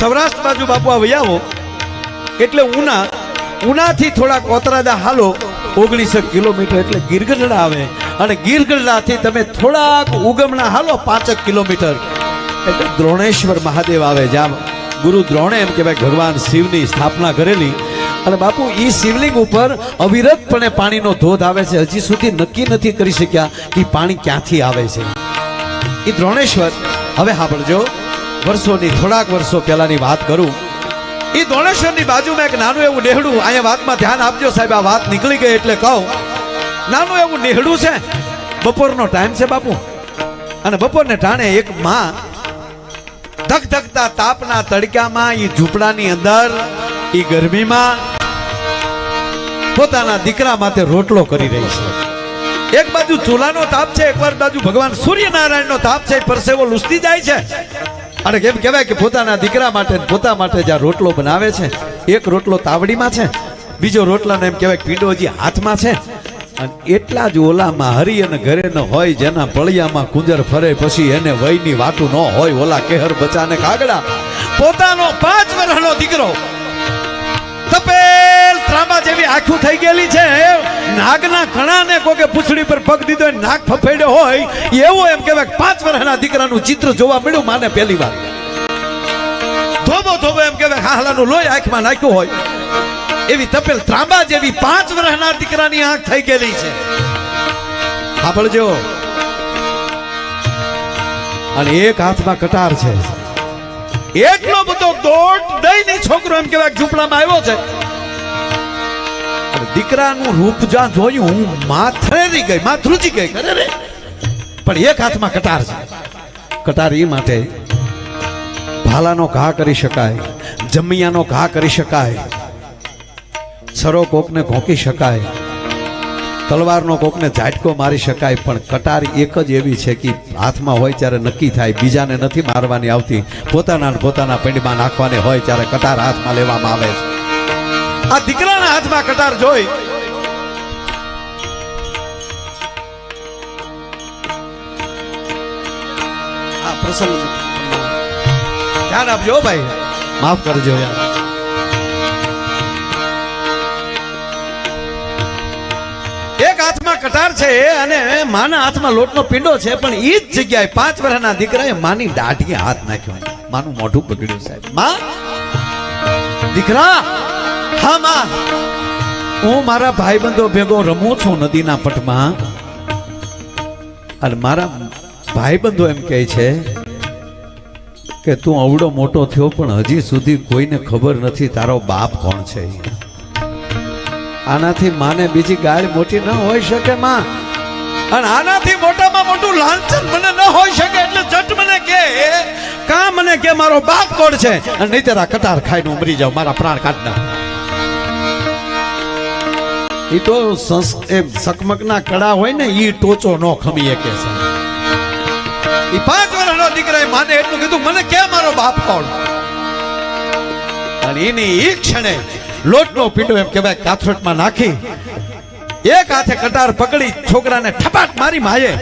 સૌરાષ્ટ્ર બાજુ બાપુ આ વૈયાવો. એટલે ઉના, ઉનાથી થોડાક ઓતરાદા હાલો, ઓગણીસો કિલોમીટર એટલે ગીરગઢડા આવે. અને ગીરગઢડાથી તમે થોડાક ઉગમના હાલો, પાંચક કિલોમીટર. એટલે દ્રોણેશ્વર મહાદેવ આવે જ્યાં ગુરુ દ્રોણે એમ કહેવાય, ભગવાન શિવની સ્થાપના કરેલી. અને બાપુ એ શિવલિંગ ઉપર અવિરતપણે પાણીનો ધોધ આવે છે. હજી સુધી નક્કી નથી કરી શક્યા કે પાણી ક્યાંથી આવે છે. એ દ્રોણેશ્વર, હવે સાંભળજો. વર્ષોની, થોડાક વર્ષો પહેલાની વાત કરું. એ દોણેશ્વરની બાજુમાં એક નાનું એવું નેહડું, અહીંયા વાતમાં ધ્યાન આપજો સાહેબ, આ વાત નીકળી ગઈ એટલે કહું. નાનું એવું નેહડું છે, બપોરનો ટાઈમ છે બાપુ. અને બપોરને ટાણે એક માં ધક ધકતા તાપના તડકામાં એ ઝૂંપડાની અંદર એ ગરમીમાં પોતાના દીકરા માટે રોટલો કરી રહી છે. એક બાજુ ચૂલાનો તાપ છે, એક બાજુ ભગવાન સૂર્યનારાયણનો તાપ છે પરસેવો લૂસતી જાય છે. અને કેમ કહેવાય કે પોતાના દીકરા માટે પોતા માટે જ્યાં રોટલો બનાવે છે. એક રોટલો તાવડીમાં છે, બીજો રોટલાનો એમ કહેવાય પીંડોજી હાથમાં છે. અને એટલા જ ઓલામાં હરી અને ઘરે ન હોય જેના પળિયામાં કુંજર ફરે પછી એને વયની વાતું ન હોય, ઓલા કેહર બચાને કાગડા. પોતાનો પાંચ વર્ષનો દીકરો. તપેલ! ત્રાંબા જેવી આખું થઈ ગયેલી છે, નાગના ઘણાને કોકે પૂછડી પર પગ દીધો નાગ ફફેડ્યો હોય, એવો એમ કહેવાય પાંચ વર્ષના દીકરાનું ચિત્ર જોવા મળ્યું માને પહેલી વાર. ધોબો ધોબો એમ કહેવાય હાહલાનું લોહી આંખમાં નાખ્યું હોય. એવી તપેલ ત્રાંબા જેવી પાંચ વર્ષના દીકરાની આંખ થઈ ગયેલી છે. સાંભળજો. અને એક હાથમાં કટાર છે. એટલો બધો દોટ દઈને છોકરો એમ કહેવાય ઝૂંપડામાં આવ્યો છે. દીકરાનું રૂપ જ્યાં જોયું માથરેરી ગઈ માથરુજી ગઈ કરે રે. પણ એક હાથમાં કટાર છે. કટાર એ માટે ભાલાનો ઘા કરી શકાય, જમિયાનો ઘા કરી શકાય સરો કોકને ઘોંકી શકાય, તલવારનો કોકને ઝાટકો મારી શકાય, પણ કટાર એક જ એવી છે કે હાથમાં હોય ત્યારે નક્કી થાય, બીજાને નથી મારવાની આવતી. પોતાના પોતાના પિંડમાં નાખવાની હોય ત્યારે કટાર હાથમાં લેવામાં આવે છે. આ દીકરાના હાથમાં કટાર જોઈ. આ પ્રસંગ ધ્યાન આપજો ભાઈ. માફ કરજો યાર. એક હાથમાં કટાર છે અને માના હાથમાં લોટનો પીંડો છે પણ એ જ જગ્યાએ પાંચ વર્ષના દીકરાએ માની દાઢીએ હાથ નાખ્યો. માનું મોઢું બગડ્યું સાહેબ. માં દીકરા! હા, માં. હું મારા ભાઈબંધો ભેગો રમું છું નદીના પટમાં. અને મારા ભાઈબંધો એમ કહે છે કે તું અવડો મોટો થયો, પણ હજી સુધી કોઈને ખબર નથી તારો બાપ કોણ છે. આનાથી માને બીજી ગાય મોટી ન હોઈ શકે, માં. અને આનાથી મોટામાં મોટું લાંછન મને ન હોઈ શકે, એટલે જટ મને કે કા મને કે મારો બાપ કોણ છે? અને નહીં તેરા કટાર ખાઈને ઉમરી જાવ મારા પ્રાણ કાઢના એ તો સંસ, એ સકમકના કડા હોય ને એ ટોચો નો ખમી શકે છે. એ પાંચ વર્ષનો દીકરાએ માને એટલું કીધું, મને કે મારો બાપ કોણ? અને એની એ ક્ષણે લોટનો પીડો એમ કહેવાય, કાથરોટમાં નાખી, એક હાથે કટાર પકડી, છોકરાને ઠપાટ મારી માયે.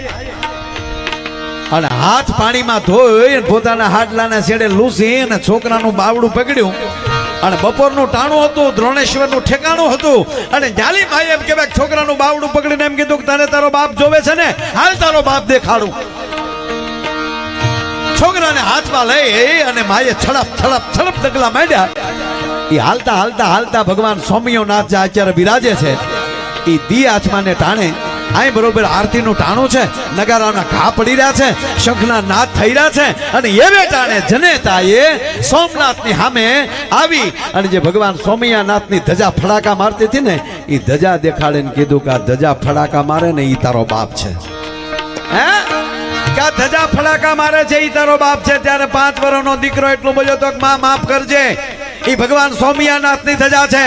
અને હાથ પાણીમાં ધોઈ પોતાના હાડલાના છેડે લૂસી અને છોકરાનું બાવડું પકડ્યું. અને બપોરનું ટાણું હતું, દ્રોણેશ્વરનું ઠેકાણું હતું. અને જાલી માએ એમ કહેવાય છોકરાનું બાવડું પકડીને એમ કીધું કે તને તારો બાપ જોવે છે ને? હાલ તારો બાપ દેખાડું. છોકરાને હાથમાં લઈ અને માએ છડપ છડપ છડપ ડગલા માંડ્યા. એ હાલતા હાલતા હાલતા ભગવાન સ્વામીઓ નાથ જે અત્યારે બિરાજે છે. એ દી આત્માને ટાણે. અહીં બરોબર આરતીનું ટાણું છે, નગારાના ઘા પડી રહ્યા છે, શંખના નાદ થઈ રહ્યા છે, અને એવે ટાણે જનેતાએ સોમનાથની સામે આવી અને જે ભગવાન સોમૈયાનાથની ધજા ફડાકા મારતી હતી ને એ ધજા દેખાડીને કીધું કે આ ધજા ફડાકા મારે ને એ તારો બાપ છે. હે? કા ધજા ફડાકા મારે છે એ તારો બાપ છે, ત્યારે પાંચ વર્ષનો દીકરો એટલું બોલ્યો તો માં માફ કરજે. એ ભગવાન સોમિયાનાથની ધજા છે.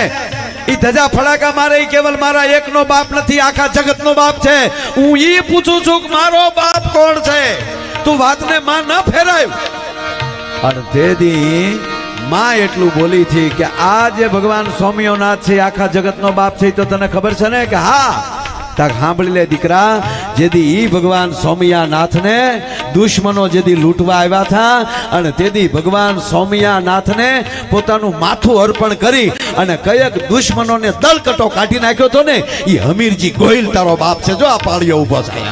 ઈ ધજા ફડાકા મારે કેવલ મારા એકનો બાપ નથી, આખા જગતનો બાપ છે. હું ઈ પૂછું છું કે મારો બાપ કોણ છે? તું વાતને માં ન ફેરાય. અને તેથી માં એટલું બોલી હતી કે આ જે ભગવાન સ્વામીઓનાથ છે, આખા જગતનો બાપ છે તો તને ખબર છે ને કે હા તક સાંભળી લે દીકરા જેથી ઈ ભગવાન સ્વામિયાનાથને દુશ્મનો જેથી લૂંટવા આવ્યા હતા અને તેથી ભગવાન સૌમ્યાનાથને પોતાનું માથું અર્પણ કરી અને કયક દુશ્મનોને દલકટો કાઢી નાખ્યો હતો ને એ હમીરજી ગોહિલ, તારો બાપ છે. જો આ પાળીઓ ઊભો છે.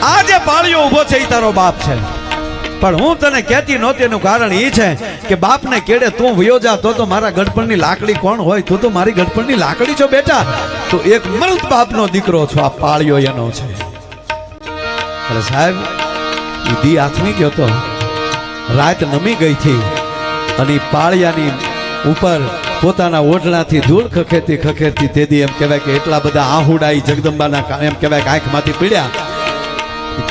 આ જે પાળીઓ ઊભો છે એ તારો બાપ છે. પણ હું તને કહેતી નહોતી, એનું કારણ એ છે કે બાપને કેડે તું વયો જા, તો તો મારા ગઢપણની લાકડી કોણ હોય? તું તો મારી ગઢપણની લાકડી છો, બેટા. તો એક મૃત બાપનો દીકરો છો, આ પાળિયો એનો છે. અરે સાહેબ ઈ દી આથમી ગયો તો. રાત નમી ગઈ હતી અને પાળિયાની ઉપર પોતાના ઓઢણાથી ધૂળ ખખેરતી ખખેરતી તેદી એમ કહેવાય કે એટલા બધા આહુડા જગદંબાના એમ કહેવાય કે આંખમાંથી પીડ્યા.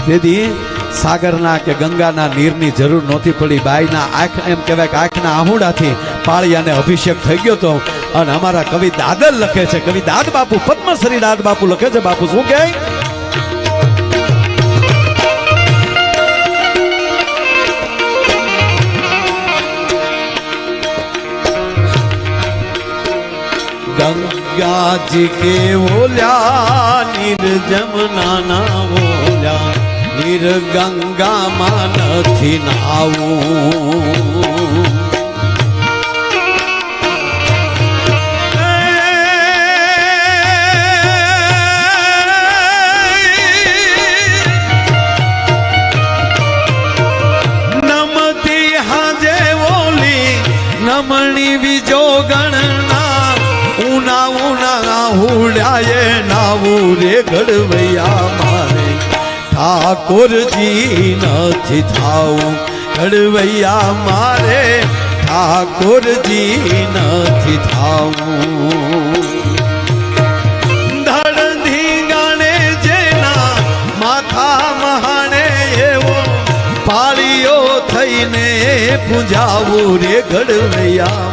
તેથી સાગરના કે ગંગાના નીરની જરૂર નહોતી પડી. બાઈના આંખ એમ કહેવાય કે આંખના આહુડાથી પાળિયાને અભિષેક થઈ ગયો તો. અને અમારા કવિ દાદર લખે છે. કવિ દાદ બાપુ પદ્મશ્રી દાદ બાપુ લખે છે. બાપુ, શું કહે? ગંગા જી કે ઓલ્યા નીર જમના ના ઓલ્યા નીર ગંગામાં નથી નાવું હુડાયે નાવું રે ઘડવૈયા મારે. ઠાકોરજી નથી થાવું ઘડવૈયા મારે. ઠાકોરજી નથી થાવું પૂજાવું રે ઘડવૈયા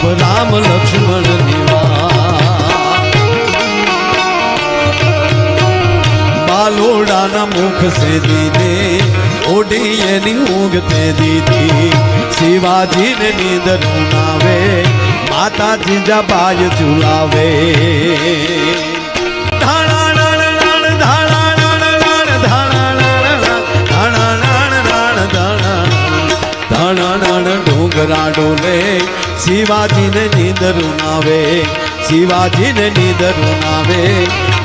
બાપ રામ લક્ષ્મણ બાલોડાના મુખ સે દીધે ઓઢી એની ઊંઘ તે દીધી. શિવાજીને નીંદર ઉનાવે માતા જીજાબાઈ ડુંગરા ડોલે શિવાજીને નીંદર ઉનાવે શિવાજીને નીંદર ઉનાવે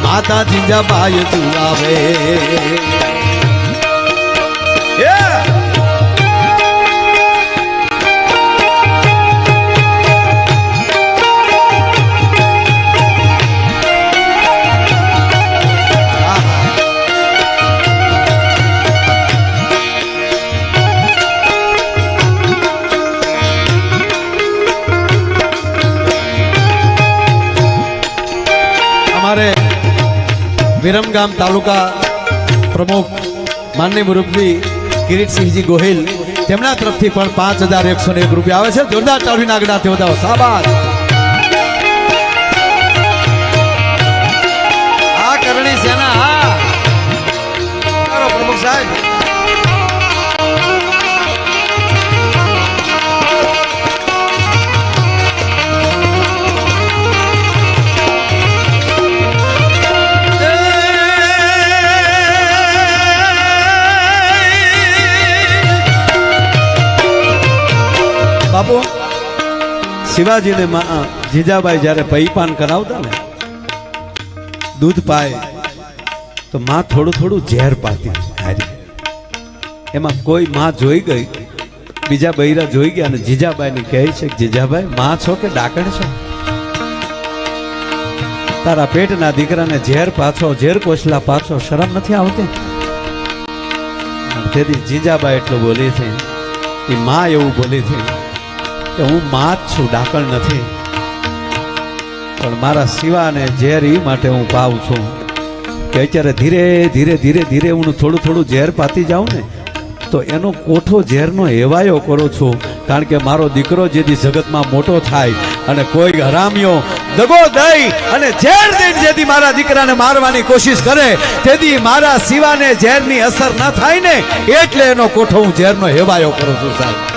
માતા જીજાબાઈ ઝુલાવે Yeah! અમારે વિરમગામ તાલુકા પ્રમુખ માન્ય મુરબ્બી કિરીટસિંહજી ગોહિલ તેમના તરફથી પણ પાંચ હજાર એકસો ને એક રૂપિયા આવે છે. જોરદાર તાળી નાગડાથી બતાવો સાબાદ આ કરણી સેના, હા. પ્રમુખ સાહેબ. બાપુ? શિવાજીને જીજાબાઈ જ્યારે પૈપાન કરાવતા ને, દૂધ પાય, તો માં થોડું થોડું ઝેર પાતી હારી. એમાં કોઈ માં જોઈ ગઈ, બીજા બૈરા જોઈ ગયા અને જીજાબાઈને કહે છે કે, જીજાબાઈ, માં છો કે ડાકણ છો? તારા પેટના દીકરાને ઝેર પાછો, ઝેર કોસલા પાછો શરમ નથી આવતી? તેથી જીજાબાઈ એટલું બોલી છે એ માં એવું બોલી છે કે હું માત છું, ડાકણ નથી. પણ મારા શિવાને ઝેર એ માટે હું પાઉં છું. કે અત્યારે ધીરે ધીરે ધીરે ધીરે હું થોડું થોડું ઝેર પાતી જાઉં ને, તો એનો કોઠો ઝેરનો હેવાયો કરું છું. કારણ કે મારો દીકરો જેથી જગતમાં મોટો થાય અને કોઈ હરામીઓ દગો દઈ અને ઝેર દઈને જેથી મારા દીકરાને મારવાની કોશિશ કરે તેથી મારા શિવાને ઝેરની અસર ન થાય ને, એટલે એનો કોઠો હું ઝેરનો હેવાયો કરું છું, સાહેબ.